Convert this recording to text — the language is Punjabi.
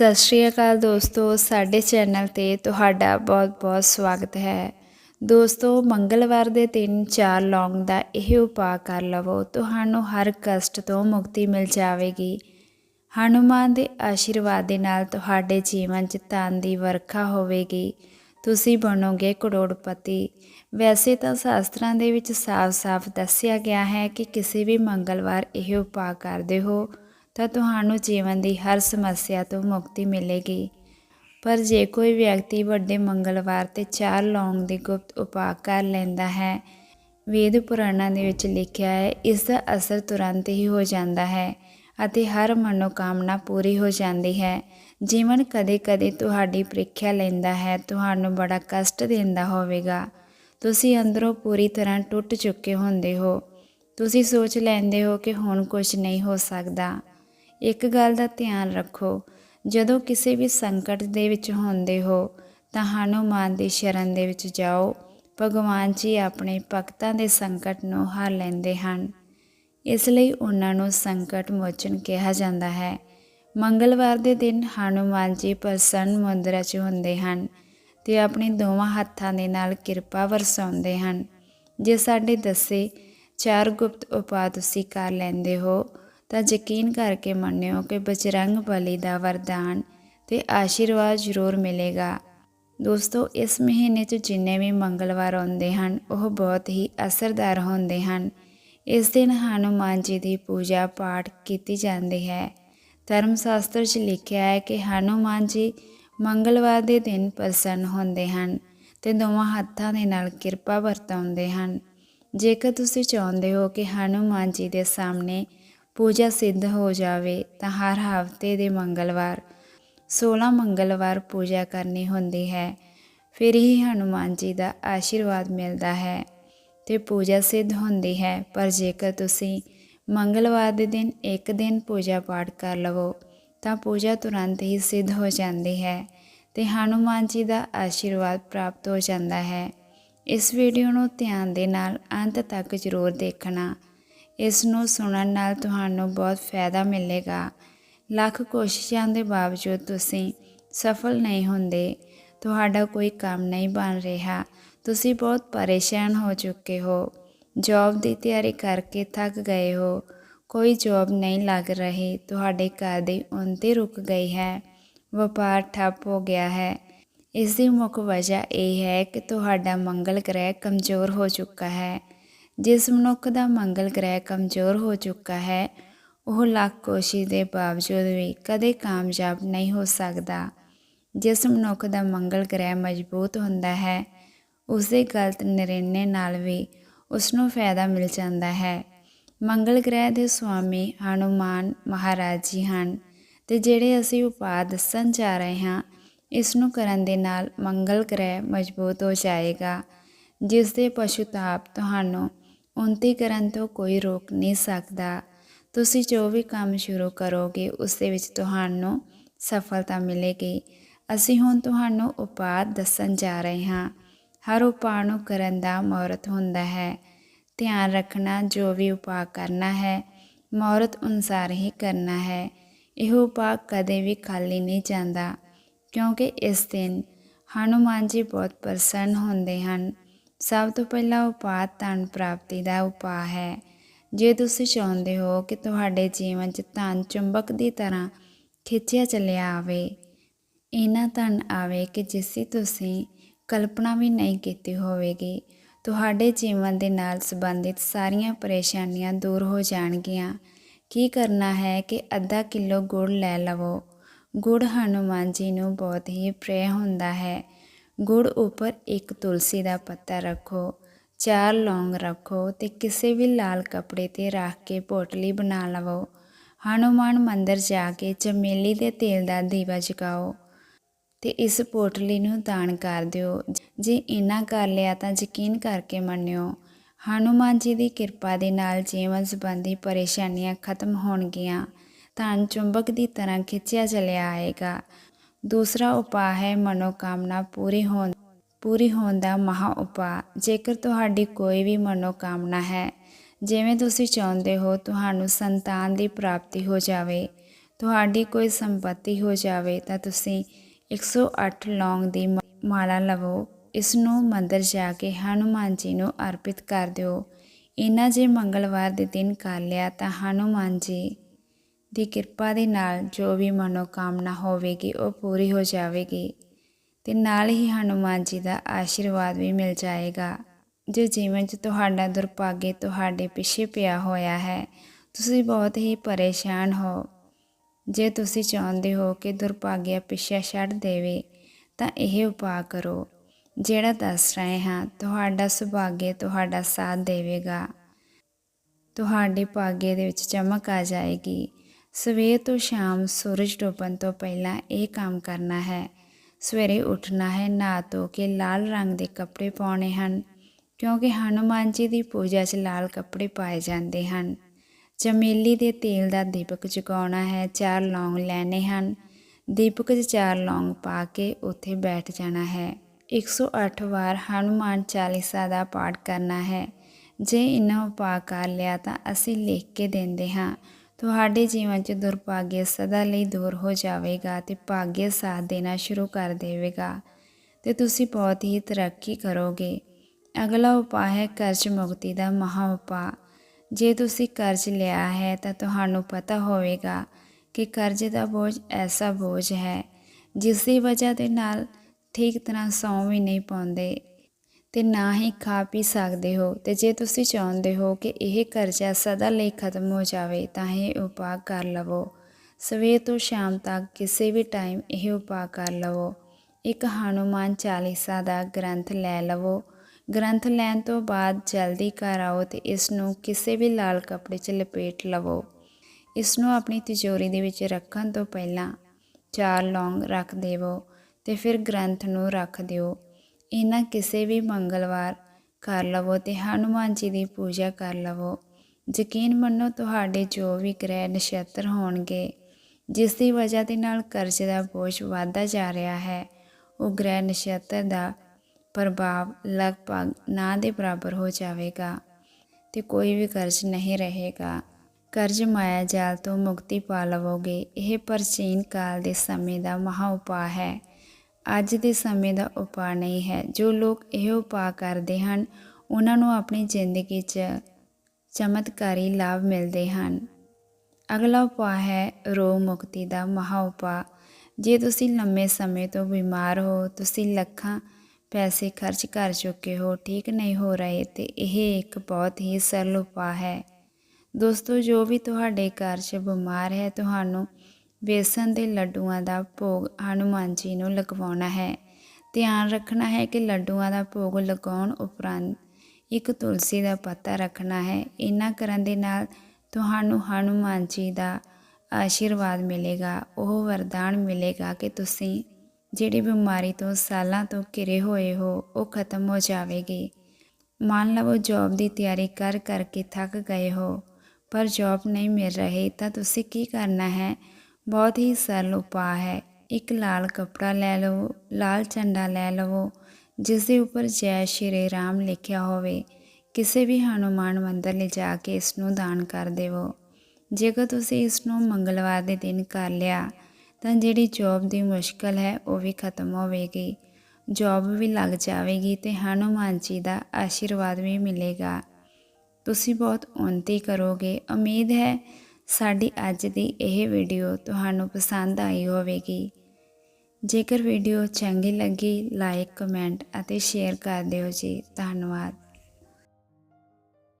ਸਤਿ ਸ਼੍ਰੀ ਅਕਾਲ ਦੋਸਤੋ, ਸਾਡੇ ਚੈਨਲ ਤੇ ਤੁਹਾਡਾ ਬਹੁਤ-ਬਹੁਤ ਸਵਾਗਤ ਹੈ। ਦੋਸਤੋ, ਮੰਗਲਵਾਰ ਦੇ ਦਿਨ ਚਾਰ ਲੌਂਗ ਦਾ ਇਹ ਉਪਾਅ ਕਰ ਲਵੋ। ਤੁਹਾਨੂੰ ਹਰ ਕਸ਼ਟ ਤੋਂ ਮੁਕਤੀ ਮਿਲ ਜਾਵੇਗੀ। ਹਨੂਮਾਨ ਦੇ ਆਸ਼ੀਰਵਾਦ ਦੇ ਨਾਲ ਤੁਹਾਡੇ ਜੀਵਨ 'ਚ ਧਨ ਦੀ ਵਰਖਾ ਹੋਵੇਗੀ। ਤੁਸੀਂ ਬਣੋਗੇ ਕਰੋੜਪਤੀ। ਵੈਸੇ ਤਾਂ ਸ਼ਾਸਤਰਾਂ ਦੇ ਵਿੱਚ ਸਾਫ਼-ਸਾਫ਼ ਦੱਸਿਆ ਗਿਆ ਹੈ ਕਿ ਕਿਸੇ ਵੀ ਮੰਗਲਵਾਰ ਇਹ ਉਪਾਅ ਕਰਦੇ ਹੋ। ਤਾਂ ਤੁਹਾਨੂੰ ਜੀਵਨ ਦੀ ਹਰ ਸਮੱਸਿਆ ਤੋਂ ਮੁਕਤੀ ਮਿਲੇਗੀ। ਪਰ ਜੇ ਕੋਈ ਵਿਅਕਤੀ ਵੱਡੇ ਮੰਗਲਵਾਰ ਤੇ ਚਾਰ ਲੌਂਗ ਦੇ ਗੁਪਤ ਉਪਾਅ ਕਰ ਲੈਂਦਾ ਹੈ, ਵੇਦ ਪੁਰਾਣਾਂ ਦੇ ਵਿੱਚ ਲਿਖਿਆ ਹੈ, ਇਸ ਦਾ ਅਸਰ ਤੁਰੰਤ ਹੀ ਹੋ ਜਾਂਦਾ ਹੈ ਅਤੇ ਹਰ ਮਨੋਕਾਮਨਾ ਪੂਰੀ ਹੋ ਜਾਂਦੀ ਹੈ। ਜੀਵਨ ਕਦੇ-ਕਦੇ ਤੁਹਾਡੀ ਪ੍ਰੀਖਿਆ ਲੈਂਦਾ ਹੈ, ਤੁਹਾਨੂੰ ਬੜਾ ਕਸ਼ਟ ਦਿੰਦਾ ਹੋਵੇਗਾ। ਤੁਸੀਂ ਅੰਦਰੋਂ ਪੂਰੀ ਤਰ੍ਹਾਂ ਟੁੱਟ ਚੁੱਕੇ ਹੁੰਦੇ ਹੋ। ਤੁਸੀਂ ਸੋਚ ਲੈਂਦੇ ਹੋ ਕਿ ਹੁਣ ਕੁਝ ਨਹੀਂ ਹੋ ਸਕਦਾ। ਇੱਕ ਗੱਲ ਦਾ ਧਿਆਨ ਰੱਖੋ, ਜਦੋਂ ਕਿਸੇ ਵੀ ਸੰਕਟ ਦੇ ਵਿੱਚ ਹੁੰਦੇ ਹੋ, ਤਾਂ ਹਨੂਮਾਨ ਦੀ ਸ਼ਰਨ ਦੇ ਵਿੱਚ ਜਾਓ। ਭਗਵਾਨ ਜੀ ਆਪਣੇ ਭਗਤਾਂ ਦੇ ਸੰਕਟ ਨੂੰ ਹਰ ਲੈਂਦੇ ਹਨ। ਇਸ ਲਈ ਉਹਨਾਂ ਨੂੰ ਸੰਕਟ ਮੋਚਨ ਕਿਹਾ ਜਾਂਦਾ ਹੈ। ਮੰਗਲਵਾਰ ਦੇ ਦਿਨ ਹਨੂਮਾਨ ਜੀ ਪ੍ਰਸੰਨ ਮੁੰਦਰਾ 'ਚ ਹੁੰਦੇ ਹਨ ਤੇ ਆਪਣੇ ਦੋਵਾਂ ਹੱਥਾਂ ਦੇ ਨਾਲ ਕਿਰਪਾ ਵਰਸਾਉਂਦੇ ਹਨ। ਜੇ ਸਾਡੇ ਦੱਸੇ ਚਾਰ ਗੁਪਤ ਉਪਾਅ ਤੁਸੀਂ ਕਰ ਲੈਂਦੇ ਹੋ ਤਾਂ ਯਕੀਨ ਕਰਕੇ ਮੰਨਿਓ ਕਿ ਬਜਰੰਗ ਬਲੀ ਦਾ ਵਰਦਾਨ ਤੇ ਆਸ਼ੀਰਵਾਦ ਜ਼ਰੂਰ ਮਿਲੇਗਾ। ਦੋਸਤੋ, ਇਸ ਮਹੀਨੇ 'ਚ ਜਿੰਨੇ ਵੀ ਮੰਗਲਵਾਰ ਆਉਂਦੇ ਹਨ, ਉਹ ਬਹੁਤ ਹੀ ਅਸਰਦਾਰ ਹੁੰਦੇ ਹਨ। ਇਸ ਦਿਨ ਹਨੂਮਾਨ ਜੀ ਦੀ ਪੂਜਾ ਪਾਠ ਕੀਤੀ ਜਾਂਦੀ ਹੈ। ਧਰਮ ਸ਼ਾਸਤਰ 'ਚ ਲਿਖਿਆ ਹੈ ਕਿ ਹਨੂਮਾਨ ਜੀ ਮੰਗਲਵਾਰ ਦੇ ਦਿਨ ਪ੍ਰਸੰਨ ਹੁੰਦੇ ਹਨ ਤੇ ਦੋਵਾਂ ਹੱਥਾਂ ਦੇ ਨਾਲ ਕਿਰਪਾ ਵਰਤਾਉਂਦੇ ਹਨ। ਜੇਕਰ ਤੁਸੀਂ ਚਾਹੁੰਦੇ ਹੋ ਕਿ ਹਨੂਮਾਨ ਜੀ ਦੇ ਸਾਹਮਣੇ ਪੂਜਾ ਸਿੱਧ ਹੋ ਜਾਵੇ ਤਾਂ ਹਰ ਹਫ਼ਤੇ ਦੇ ਮੰਗਲਵਾਰ 16 ਮੰਗਲਵਾਰ ਪੂਜਾ ਕਰਨੀ ਹੁੰਦੀ ਹੈ। ਫਿਰ ਹੀ ਹਨੂਮਾਨ ਜੀ ਦਾ ਆਸ਼ੀਰਵਾਦ ਮਿਲਦਾ ਹੈ ਤੇ ਪੂਜਾ ਸਿੱਧ ਹੁੰਦੀ ਹੈ। ਪਰ ਜੇਕਰ ਤੁਸੀਂ ਮੰਗਲਵਾਰ ਦੇ ਦਿਨ ਇੱਕ ਦਿਨ ਪੂਜਾ ਪਾਠ ਕਰ ਲਵੋ, ਤਾਂ ਪੂਜਾ ਤੁਰੰਤ ਹੀ ਸਿੱਧ ਹੋ ਜਾਂਦੀ ਹੈ ਤੇ ਹਨੂਮਾਨ ਜੀ ਦਾ ਆਸ਼ੀਰਵਾਦ ਪ੍ਰਾਪਤ ਹੋ ਜਾਂਦਾ ਹੈ। ਇਸ ਵੀਡੀਓ ਨੂੰ ਧਿਆਨ ਦੇ ਨਾਲ ਅੰਤ ਤੱਕ ਜ਼ਰੂਰ ਦੇਖਣਾ। ਇਸ ਨੂੰ ਸੁਣਨ ਨਾਲ ਤੁਹਾਨੂੰ ਬਹੁਤ ਫਾਇਦਾ ਮਿਲੇਗਾ। ਲੱਖ ਕੋਸ਼ਿਸ਼ਾਂ ਦੇ ਬਾਵਜੂਦ ਤੁਸੀਂ ਸਫਲ ਨਹੀਂ ਹੁੰਦੇ। ਤੁਹਾਡਾ ਕੋਈ ਕੰਮ ਨਹੀਂ ਬਣ ਰਿਹਾ। ਤੁਸੀਂ ਬਹੁਤ ਪਰੇਸ਼ਾਨ ਹੋ ਚੁੱਕੇ ਹੋ। ਜੌਬ ਦੀ ਤਿਆਰੀ ਕਰਕੇ ਥੱਕ ਗਏ ਹੋ। ਕੋਈ ਜੌਬ ਨਹੀਂ ਲੱਗ ਰਹੀ। ਤੁਹਾਡੇ ਘਰ ਦੀ ਉਨਤੀ ਰੁਕ ਗਈ ਹੈ। ਵਪਾਰ ਠੱਪ ਹੋ ਗਿਆ ਹੈ। ਇਸ ਦੀ ਮੁੱਖ ਵਜ੍ਹਾ ਇਹ ਹੈ ਕਿ ਤੁਹਾਡਾ ਮੰਗਲ ਗ੍ਰਹਿ ਕਮਜ਼ੋਰ ਹੋ ਚੁੱਕਾ ਹੈ। ਜਿਸ ਮਨੁੱਖ ਦਾ ਮੰਗਲ ਗ੍ਰਹਿ ਕਮਜ਼ੋਰ ਹੋ ਚੁੱਕਾ ਹੈ, ਉਹ ਲੱਖ ਕੋਸ਼ਿਸ਼ ਦੇ ਬਾਵਜੂਦ ਵੀ ਕਦੇ ਕਾਮਯਾਬ ਨਹੀਂ ਹੋ ਸਕਦਾ। ਜਿਸ ਮਨੁੱਖ ਦਾ ਮੰਗਲ ਗ੍ਰਹਿ ਮਜ਼ਬੂਤ ਹੁੰਦਾ ਹੈ ਉਸ ਦੇ ਗਲਤ ਨਿਰਣੇ ਨਾਲ ਵੀ ਉਸ ਨੂੰ ਫਾਇਦਾ ਮਿਲ ਜਾਂਦਾ ਹੈ। ਮੰਗਲ ਗ੍ਰਹਿ ਦੇ ਸੁਆਮੀ ਹਨੂਮਾਨ ਮਹਾਰਾਜ ਜੀ ਹਨ ਤੇ ਜਿਹੜੇ ਅਸੀਂ ਉਪਾਅ ਦੱਸਣ ਜਾ ਰਹੇ ਹਾਂ ਇਸ ਨੂੰ ਕਰਨ ਦੇ ਨਾਲ ਮੰਗਲ ਗ੍ਰਹਿ ਮਜ਼ਬੂਤ ਹੋ ਜਾਏਗਾ। ਜਿਸ ਦੇ ਪਸ਼ੂਤਾਪ ਤੁਹਾਨੂੰ ਉਨਤੀ ਕਰਨ ਤੋਂ ਕੋਈ ਰੋਕ ਨਹੀਂ ਸਕਦਾ। ਤੁਸੀਂ ਜੋ ਵੀ ਕੰਮ ਸ਼ੁਰੂ ਕਰੋਗੇ, ਉਸ ਦੇ ਵਿੱਚ ਤੁਹਾਨੂੰ ਸਫਲਤਾ ਮਿਲੇਗੀ। ਅਸੀਂ ਹੁਣ ਤੁਹਾਨੂੰ ਉਪਾਅ ਦੱਸਣ ਜਾ ਰਹੇ ਹਾਂ। ਹਰ ਉਪਾਅ ਨੂੰ ਕਰਨ ਦਾ ਮਹਰਤ ਹੁੰਦਾ ਹੈ। ਧਿਆਨ ਰੱਖਣਾ, ਜੋ ਵੀ ਉਪਾਅ ਕਰਨਾ ਹੈ, ਮਹਰਤ ਅਨੁਸਾਰ ਹੀ ਕਰਨਾ ਹੈ। ਇਹ ਉਪਾਅ ਕਦੇ ਵੀ ਖਾਲੀ ਨਹੀਂ ਜਾਂਦਾ, ਕਿਉਂਕਿ ਇਸ ਦਿਨ ਹਨੂਮਾਨ ਜੀ ਬਹੁਤ ਪ੍ਰਸੰਨ ਹੁੰਦੇ ਹਨ। ਸਭ ਤੋਂ ਪਹਿਲਾ ਉਪਾਅ ਧਨ ਪ੍ਰਾਪਤੀ ਦਾ ਉਪਾਅ ਹੈ। ਜੇ ਤੁਸੀਂ ਚਾਹੁੰਦੇ ਹੋ ਕਿ ਤੁਹਾਡੇ ਜੀਵਨ 'ਚ ਧਨ ਚੁੰਬਕ ਦੀ ਤਰ੍ਹਾਂ ਖਿੱਚਿਆ ਚੱਲਿਆ ਆਵੇ, ਇਹਨਾਂ ਧਨ ਆਵੇ ਕਿ ਜਿਸ ਦੀ ਤੁਸੀਂ ਕਲਪਨਾ ਵੀ ਨਹੀਂ ਕੀਤੀ ਹੋਵੇਗੀ, ਤੁਹਾਡੇ ਜੀਵਨ ਦੇ ਨਾਲ ਸੰਬੰਧਿਤ ਸਾਰੀਆਂ ਪਰੇਸ਼ਾਨੀਆਂ ਦੂਰ ਹੋ ਜਾਣਗੀਆਂ। ਕੀ ਕਰਨਾ ਹੈ ਕਿ ਅੱਧਾ ਕਿਲੋ ਗੁੜ ਲੈ ਲਵੋ। ਗੁੜ ਹਨੂਮਾਨ ਜੀ ਨੂੰ ਬਹੁਤ ਹੀ ਪ੍ਰਿय ਹੁੰਦਾ ਹੈ। ਗੁੜ ਉੱਪਰ ਇੱਕ ਤੁਲਸੀ ਦਾ ਪੱਤਾ ਰੱਖੋ, ਚਾਰ ਲੌਂਗ ਰੱਖੋ ਤੇ ਕਿਸੇ ਵੀ ਲਾਲ ਕੱਪੜੇ ਤੇ ਰੱਖ ਕੇ ਪੋਟਲੀ ਬਣਾ ਲਵੋ। ਹਨੂਮਾਨ ਮੰਦਰ ਜਾ ਕੇ ਚਮੇਲੀ ਦੇ ਤੇਲ ਦਾ ਦੀਵਾ ਜਗਾਓ ਤੇ ਇਸ ਪੋਟਲੀ ਨੂੰ ਦਾਨ ਕਰ ਦਿਓ। ਜੇ ਇਨਾ ਕਰ ਲਿਆ ਤਾਂ ਯਕੀਨ ਕਰਕੇ ਮੰਨਿਓ, ਹਨੂਮਾਨ ਜੀ ਦੀ ਕਿਰਪਾ ਦੇ ਨਾਲ ਜੀਵਨ ਸੰਬੰਧੀ ਪਰੇਸ਼ਾਨੀਆਂ ਖਤਮ ਹੋਣਗੀਆਂ। ਧਨ ਚੁੰਬਕ ਦੀ ਤਰ੍ਹਾਂ ਖਿੱਚਿਆ ਚਲਿਆ ਆਏਗਾ। ਦੂਸਰਾ ਉਪਾਅ ਹੈ ਮਨੋਕਾਮਨਾ ਪੂਰੀ ਹੋਣ ਪੂਰੀ ਹੋਣ ਦਾ ਮਹਾ ਉਪਾਅ। ਜੇਕਰ ਤੁਹਾਡੀ ਕੋਈ ਵੀ ਮਨੋਕਾਮਨਾ ਹੈ, ਜਿਵੇਂ ਤੁਸੀਂ ਚਾਹੁੰਦੇ ਹੋ ਤੁਹਾਨੂੰ ਸੰਤਾਨ ਦੀ ਪ੍ਰਾਪਤੀ ਹੋ ਜਾਵੇ, ਤੁਹਾਡੀ ਕੋਈ ਸੰਪਤੀ ਹੋ ਜਾਵੇ, ਤਾਂ ਤੁਸੀਂ 108 ਲੌਂਗ ਦੀ ਮ- ਮਾਲਾ ਲਵੋ। ਇਸ ਨੂੰ ਮੰਦਰ ਜਾ ਕੇ ਹਨੂਮਾਨ ਜੀ ਨੂੰ ਅਰਪਿਤ ਕਰ ਦਿਓ। ਇਹਨਾਂ ਜੇ ਮੰਗਲਵਾਰ ਦੇ ਦਿਨ ਕਰ ਲਿਆ ਤਾਂ ਹਨੂਮਾਨ ਜੀ ਦੀ ਕਿਰਪਾ ਦੇ ਨਾਲ ਜੋ ਵੀ ਮਨੋਕਾਮਨਾ ਹੋਵੇਗੀ, ਉਹ ਪੂਰੀ ਹੋ ਜਾਵੇਗੀ ਤੇ ਨਾਲ ਹੀ ਹਨੂਮਾਨ ਜੀ ਦਾ ਆਸ਼ੀਰਵਾਦ ਵੀ ਮਿਲ ਜਾਏਗਾ। ਜੇ ਜੀਵਨ 'ਚ ਤੁਹਾਡਾ ਦੁਰਭਾਗੇ ਤੁਹਾਡੇ ਪਿੱਛੇ ਪਿਆ ਹੋਇਆ ਹੈ, ਤੁਸੀਂ ਬਹੁਤ ਹੀ ਪਰੇਸ਼ਾਨ ਹੋ। ਜੇ ਤੁਸੀਂ ਚਾਹੁੰਦੇ ਹੋ ਕਿ ਦੁਰਭਾਗਿਆ ਪਿੱਛੇ ਛੱਡ ਦੇਵੇ, ਤਾਂ ਇਹ ਉਪਾਅ ਕਰੋ। ਜਿਹੜਾ ਦੱਸ ਰਹੇ ਹਾਂ, ਤੁਹਾਡਾ ਸੁਭਾਗੇ ਤੁਹਾਡਾ ਸਾਥ ਦੇਵੇਗਾ। ਤੁਹਾਡੇ ਭਾਗੇ ਦੇ ਵਿੱਚ ਚਮਕ ਆ ਜਾਏਗੀ। ਸਵੇਰ ਤੋਂ ਸ਼ਾਮ ਸੂਰਜ ਡੁੱਬਣ ਤੋਂ ਪਹਿਲਾਂ ਇਹ ਕੰਮ ਕਰਨਾ ਹੈ। ਸਵੇਰੇ ਉੱਠਣਾ ਹੈ, ਨਹਾ ਧੋ ਕੇ ਲਾਲ ਰੰਗ ਦੇ ਕੱਪੜੇ ਪਾਉਣੇ ਹਨ, ਕਿਉਂਕਿ ਹਨੂਮਾਨ ਜੀ ਦੀ ਪੂਜਾ 'ਚ ਲਾਲ ਕੱਪੜੇ ਪਾਏ ਜਾਂਦੇ ਹਨ। ਚਮੇਲੀ ਦੇ ਤੇਲ ਦਾ ਦੀਪਕ ਜਗਾਉਣਾ ਹੈ, ਚਾਰ ਲੌਂਗ ਲੈਣੇ ਹਨ, ਦੀਪਕ 'ਚ ਚਾਰ ਲੌਂਗ ਪਾ ਕੇ ਉੱਥੇ ਬੈਠ ਜਾਣਾ ਹੈ। 108 ਵਾਰ ਹਨੂਮਾਨ ਚਾਲੀਸਾ ਦਾ ਪਾਠ ਕਰਨਾ ਹੈ। ਜੇ ਇਹਨਾਂ ਉਪਾਅ ਕਰ ਲਿਆ ਤਾਂ ਅਸੀਂ ਲਿਖ ਕੇ ਦਿੰਦੇ ਹਾਂ ਤੁਹਾਡੇ ਜੀਵਨ 'ਚ ਦੁਰਭਾਗਿਆ ਸਦਾ ਲਈ ਦੂਰ ਹੋ ਜਾਵੇਗਾ ਤੇ ਭਾਗਯ ਸਾਥ ਦੇਣਾ ਸ਼ੁਰੂ ਕਰ ਦੇਵੇਗਾ ਤੇ ਤੁਸੀਂ ਬਹੁਤ ਹੀ ਤਰੱਕੀ ਕਰੋਗੇ। ਅਗਲਾ ਉਪਾਅ ਹੈ ਕਰਜ਼ ਮੁਕਤੀ ਦਾ ਮਹਾ ਉਪਾਅ। ਜੇ ਤੁਸੀਂ ਕਰਜ਼ ਲਿਆ ਹੈ ਤਾਂ ਤੁਹਾਨੂੰ ਪਤਾ ਹੋਵੇਗਾ ਕਿ ਕਰਜ਼ ਦਾ ਬੋਝ ਐਸਾ ਬੋਝ ਹੈ ਜਿਸ ਦੀ ਵਜ੍ਹਾ ਦੇ ਨਾਲ ਠੀਕ ਤਰ੍ਹਾਂ ਸੌਂ ਵੀ ਨਹੀਂ ਪਾਉਂਦੇ। ਤੇ ਨਾ ਹੀ ਖਾ ਪੀ ਸਕਦੇ ਹੋ। ਤੇ ਜੇ ਤੁਸੀਂ ਚਾਹੁੰਦੇ ਹੋ ਕਿ ਇਹ ਕਰਜ਼ਾ ਸਦਾ ਲਈ ਖਤਮ ਹੋ ਜਾਵੇ, ਤਾਂ ਇਹ ਉਪਾਅ ਕਰ ਲਵੋ। ਸਵੇਰ ਤੋਂ ਸ਼ਾਮ ਤੱਕ ਕਿਸੇ ਵੀ ਟਾਈਮ ਇਹ ਉਪਾਅ ਕਰ ਲਵੋ। ਇੱਕ ਹਨੂਮਾਨ ਚਾਲੀਸਾ ਦਾ ਗ੍ਰੰਥ ਲੈ ਲਵੋ। ਗ੍ਰੰਥ ਲੈਣ ਤੋਂ ਬਾਅਦ ਜਲਦੀ ਘਰ ਆਓ ਤੇ ਇਸ ਨੂੰ ਕਿਸੇ ਵੀ ਲਾਲ ਕੱਪੜੇ 'ਚ ਲਪੇਟ ਲਵੋ। ਇਸ ਨੂੰ ਆਪਣੀ ਤਿਜੋਰੀ ਦੇ ਵਿੱਚ ਰੱਖਣ ਤੋਂ ਪਹਿਲਾਂ ਚਾਰ ਲੌਂਗ ਰੱਖ ਦੇਵੋ ਤੇ ਫਿਰ ਗ੍ਰੰਥ ਨੂੰ ਰੱਖ ਦਿਓ। ਇਹਨਾਂ ਕਿਸੇ ਵੀ ਮੰਗਲਵਾਰ ਕਰ ਲਵੋ ਤੇ ਹਨੂਮਾਨ ਜੀ ਦੀ ਪੂਜਾ ਕਰ ਲਵੋ। ਯਕੀਨ ਮੰਨੋ ਤੁਹਾਡੇ ਜੋ ਵੀ ਗ੍ਰਹਿ ਨਛੱਤਰ ਹੋਣਗੇ, ਜਿਸ ਦੀ ਵਜ੍ਹਾ ਦੇ ਨਾਲ ਕਰਜ਼ ਦਾ ਬੋਝ ਵਧਦਾ ਜਾ ਰਿਹਾ ਹੈ, ਉਹ ਗ੍ਰਹਿ ਨਛੱਤਰ ਦਾ ਪ੍ਰਭਾਵ ਲਗਭਗ ਨਾ ਦੇ ਬਰਾਬਰ ਹੋ ਜਾਵੇਗਾ ਤੇ ਕੋਈ ਵੀ ਕਰਜ਼ ਨਹੀਂ ਰਹੇਗਾ। ਕਰਜ਼ ਮਾਇਆ ਜਾਲ ਤੋਂ ਮੁਕਤੀ ਪਾ ਲਵੋਗੇ, ਇਹ ਪ੍ਰਾਚੀਨ ਕਾਲ ਦੇ ਸਮੇਂ ਦਾ ਮਹਾ ਉਪਾਅ ਹੈ। ਅੱਜ ਦੇ ਸਮੇਂ ਦਾ ਉਪਾਅ ਨਹੀਂ ਹੈ। ਜੋ ਲੋਕ ਇਹ ਉਪਾਅ ਕਰਦੇ ਹਨ, ਉਹਨਾਂ ਨੂੰ ਆਪਣੀ ਜ਼ਿੰਦਗੀ 'ਚ ਚਮਤਕਾਰੀ ਲਾਭ ਮਿਲਦੇ ਹਨ। ਅਗਲਾ ਉਪਾਅ ਹੈ ਰੋਗ ਮੁਕਤੀ ਦਾ ਮਹਾ ਉਪਾਅ। ਜੇ ਤੁਸੀਂ ਲੰਮੇ ਸਮੇਂ ਤੋਂ ਬਿਮਾਰ ਹੋ, ਤੁਸੀਂ ਲੱਖਾਂ ਪੈਸੇ ਖਰਚ ਕਰ ਚੁੱਕੇ ਹੋ, ਠੀਕ ਨਹੀਂ ਹੋ ਰਹੇ, ਤੇ ਇਹ ਇੱਕ ਬਹੁਤ ਹੀ ਸਰਲ ਉਪਾਅ ਹੈ। ਦੋਸਤੋ, ਜੋ ਵੀ ਤੁਹਾਡੇ ਘਰ 'ਚ ਬਿਮਾਰ ਹੈ, ਤੁਹਾਨੂੰ ਬੇਸਨ ਦੇ ਲੱਡੂਆਂ ਦਾ ਭੋਗ ਹਨੂਮਾਨ ਜੀ ਨੂੰ ਲਗਵਾਉਣਾ ਹੈ। ਧਿਆਨ ਰੱਖਣਾ ਹੈ ਕਿ ਲੱਡੂਆਂ ਦਾ ਭੋਗ ਲਗਾਉਣ ਉਪਰੰਤ ਇੱਕ ਤੁਲਸੀ ਦਾ ਪੱਤਾ ਰੱਖਣਾ ਹੈ। ਇਹਨਾਂ ਕਰਨ ਦੇ ਨਾਲ ਤੁਹਾਨੂੰ ਹਨੂਮਾਨ ਜੀ ਦਾ ਆਸ਼ੀਰਵਾਦ ਮਿਲੇਗਾ। ਉਹ ਵਰਦਾਨ ਮਿਲੇਗਾ ਕਿ ਤੁਸੀਂ ਜਿਹੜੀ ਬਿਮਾਰੀ ਤੋਂ ਸਾਲਾਂ ਤੋਂ ਘਿਰੇ ਹੋਏ ਹੋ, ਉਹ ਖਤਮ ਹੋ ਜਾਵੇਗੀ। ਮੰਨ ਲਵੋ ਜੌਬ ਦੀ ਤਿਆਰੀ ਕਰ ਕਰਕੇ ਥੱਕ ਗਏ ਹੋ, ਪਰ ਜੌਬ ਨਹੀਂ ਮਿਲ ਰਹੀ, ਤਾਂ ਤੁਸੀਂ ਕੀ ਕਰਨਾ ਹੈ? ਬਹੁਤ ਹੀ ਸਰਲ ਉਪਾਅ ਹੈ। ਇੱਕ ਲਾਲ ਕਪੜਾ ਲੈ ਲਵੋ ਲਾਲ ਝੰਡਾ ਲੈ ਲਵੋ ਜਿਸ ਦੇ ਉੱਪਰ ਜੈ ਸ਼੍ਰੀ ਰਾਮ ਲਿਖਿਆ ਹੋਵੇ। ਕਿਸੇ ਵੀ ਹਨੂਮਾਨ ਮੰਦਰ ਲੈ ਜਾ ਕੇ ਇਸ ਨੂੰ ਦਾਨ ਕਰ ਦੇਵੋ। ਜੇਕਰ ਤੁਸੀਂ ਇਸ ਨੂੰ ਮੰਗਲਵਾਰ ਦੇ ਦਿਨ ਕਰ ਲਿਆ, ਤਾਂ ਜਿਹੜੀ ਜੌਬ ਦੀ ਮੁਸ਼ਕਲ ਹੈ, ਉਹ ਵੀ ਖਤਮ ਹੋਵੇਗੀ। ਜੌਬ ਵੀ ਲੱਗ ਜਾਵੇਗੀ ਤੇ ਹਨੂਮਾਨ ਜੀ ਦਾ ਆਸ਼ੀਰਵਾਦ ਵੀ ਮਿਲੇਗਾ। ਤੁਸੀਂ ਬਹੁਤ ਉਨਤੀ ਕਰੋਗੇ। ਉਮੀਦ ਹੈ ਸਾਡੀ ਅੱਜ ਦੀ ਇਹ ਵੀਡੀਓ ਤੁਹਾਨੂੰ ਪਸੰਦ ਆਈ ਹੋਵੇਗੀ। ਜੇਕਰ ਵੀਡੀਓ ਚੰਗੀ ਲੱਗੀ ਲਾਈਕ ਕਮੈਂਟ ਅਤੇ ਸ਼ੇਅਰ ਕਰ ਦਿਓ ਜੀ। ਧੰਨਵਾਦ।